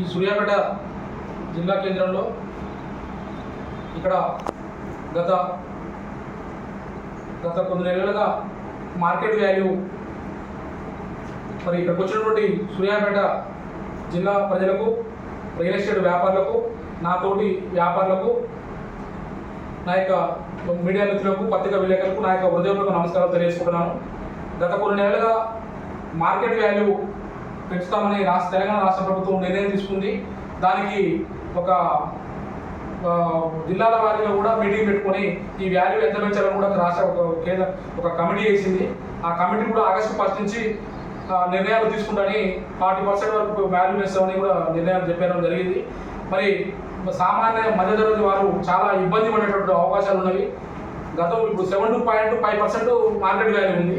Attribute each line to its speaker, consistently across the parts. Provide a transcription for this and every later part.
Speaker 1: ఈ సూర్యాపేట జిల్లా కేంద్రంలో ఇక్కడ గత గత కొన్ని నెలలుగా మార్కెట్ వాల్యూ మరి ఇక్కడికి వచ్చినటువంటి సూర్యాపేట జిల్లా ప్రజలకు రియల్ ఎస్టేట్ వ్యాపారులకు నాతోటి వ్యాపారులకు నా యొక్క మీడియా మిత్రులకు పత్రికా విలేకరులకు నా యొక్క హృదయపూర్వక నమస్కారాలు తెలియజేసుకుంటున్నాను. గత కొన్ని నెలలుగా మార్కెట్ వాల్యూ పెంచుతామని రాష్ట్ర తెలంగాణ రాష్ట్ర ప్రభుత్వం నిర్ణయం తీసుకుంది. దానికి ఒక జిల్లాల వారీగా కూడా మీటింగ్ పెట్టుకొని ఈ వాల్యూ ఎంత పెంచాలని కూడా రాష్ట్ర ఒక కేంద్ర ఒక కమిటీ వేసింది. ఆ కమిటీ కూడా ఆగస్టు ఫస్ట్ నుంచి నిర్ణయాలు తీసుకుంటాని ఫార్టీ పర్సెంట్ వరకు వాల్యూ వేస్తామని కూడా నిర్ణయాలు చెప్పడం జరిగింది. మరి సామాన్య మధ్యతరగతి వారు చాలా ఇబ్బంది పడేటటువంటి అవకాశాలు ఉన్నవి. గతం ఇప్పుడు seven two point five percent market value ఉంది.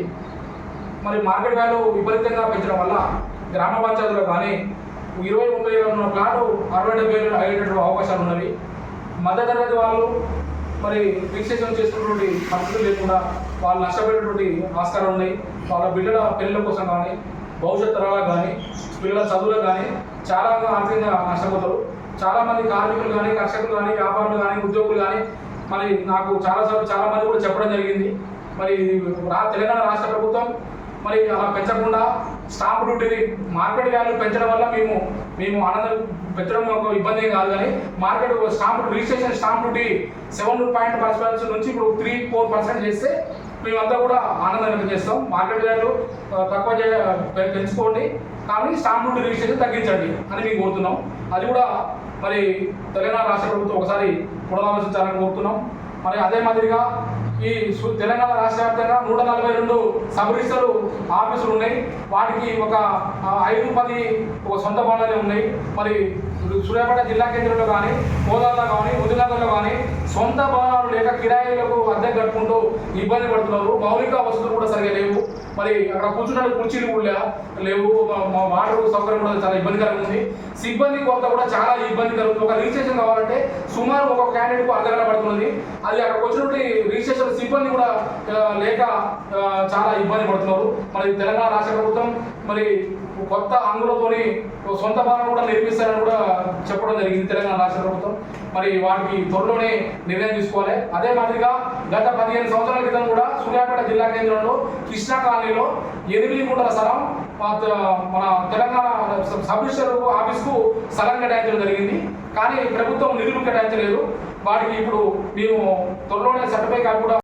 Speaker 1: మరి మార్కెట్ వాల్యూ విపరీతంగా పెంచడం వల్ల గ్రామ పంచాయతీలో కానీ ఇరవై ముప్పై వేల ఉన్న ప్లాటు అరవై డెబ్బై వేలు అయ్యేటటువంటి అవకాశాలు ఉన్నవి. మధ్యతరగతి వాళ్ళు మరి రిజిస్ట్రేషన్ చేసినటువంటి పరిస్థితులు లేకుండా వాళ్ళు నష్టపోయేటువంటి ఆస్కారం ఉన్నాయి. వాళ్ళ బిడ్డల పెళ్ళిల కోసం కానీ భవిష్యత్ తరాలకు కానీ పిల్లల చదువులకు కానీ చాలా ఆర్థికంగా నష్టపోతారు. చాలామంది కార్మికులు కానీ కర్షకులు కానీ వ్యాపారులు కానీ ఉద్యోగులు కానీ మరి నాకు చాలాసార్లు చాలామంది కూడా చెప్పడం జరిగింది. మరి తెలంగాణ రాష్ట్ర ప్రభుత్వం మరి అలా పెంచకుండా స్టాంప్ డ్యూటీని మార్కెట్ వాల్యూ పెంచడం వల్ల మేము మేము ఆనందం పెంచడం ఒక ఇబ్బంది ఏం కాదు కానీ market stamp registration stamp duty seven point percent నుంచి ఇప్పుడు త్రీ ఫోర్ పర్సెంట్ చేస్తే మేమంతా కూడా ఆనందం వ్యక్తం చేస్తాం. మార్కెట్ వాల్యూ తక్కువ పె- పెంచుకోండి. కానీ స్టాంప్ డ్యూటీ రిజిస్ట్రేషన్ తగ్గించండి అని మేము కోరుతున్నాం. అది కూడా మరి తెలంగాణ రాష్ట్ర ప్రభుత్వం ఒకసారి పునరాలోచించాలని కోరుతున్నాం. మరి అదే మాదిరిగా ఈ సు- తెలంగాణ రాష్ట్ర వ్యాప్తంగా నూట నలభై రెండు సబ్ రిజిస్టర్ ఆఫీసులు ఉన్నాయి. వాటికి ఒక ఐదు పది ఒక సొంత భవనాలే ఉన్నాయి. మరి సూర్యాపేట జిల్లా కేంద్రంలో కానీ కోదాల్లో కానీ ఉదినగర్లో కానీ సొంత భవనాలు లేక కిరాయిలకు అద్దె కట్టుకుంటూ ఇబ్బంది పడుతున్నారు. మౌలిక వసతులు కూడా సరిగా లేవు. మరి అక్కడ కూర్చున్నాడు కుర్చీలు కూడా లేవు. మా- వాటర్ సౌకర్యం కూడా చాలా ఇబ్బందికరంగా ఉంది. సిబ్బంది కొరత కూడా చాలా ఇబ్బంది ఉంది. ఒక రిజిస్ట్రేషన్ కావాలంటే సుమారు ఒక క్యాండిడేట్కు అర్ధగంట పడుతుంది అది అక్కడ వచ్చినట్టు రిజిస్ట్రేషన్ సిబ్బంది కూడా లేక చాలా ఇబ్బంది పడుతున్నారు. మరి తెలంగాణ రాష్ట్ర ప్రభుత్వం మరి కొత్త అంగులతోని సొంత భవనం కూడా నిర్మిస్తారని కూడా చెప్పడం జరిగింది తెలంగాణ రాష్ట్ర ప్రభుత్వం. మరి వాటికి త్వరలోనే నిర్ణయం తీసుకోవాలి. అదే మాదిరిగా గత పదిహేను సంవత్సరాల క్రితం కూడా సూర్యాపేట జిల్లా కేంద్రంలో కృష్ణా కాలనీలో ఎనిమిది గుంటల స్థలం మన తెలంగాణ సబ్ రిజిస్టర్ ఆఫీస్కు స్థలం కేటాయించడం జరిగింది. కానీ ప్రభుత్వం నిధులు కేటాయించలేదు. వాటికి ఇప్పుడు మేము త్వరలోనే సర్టిఫై కాకుండా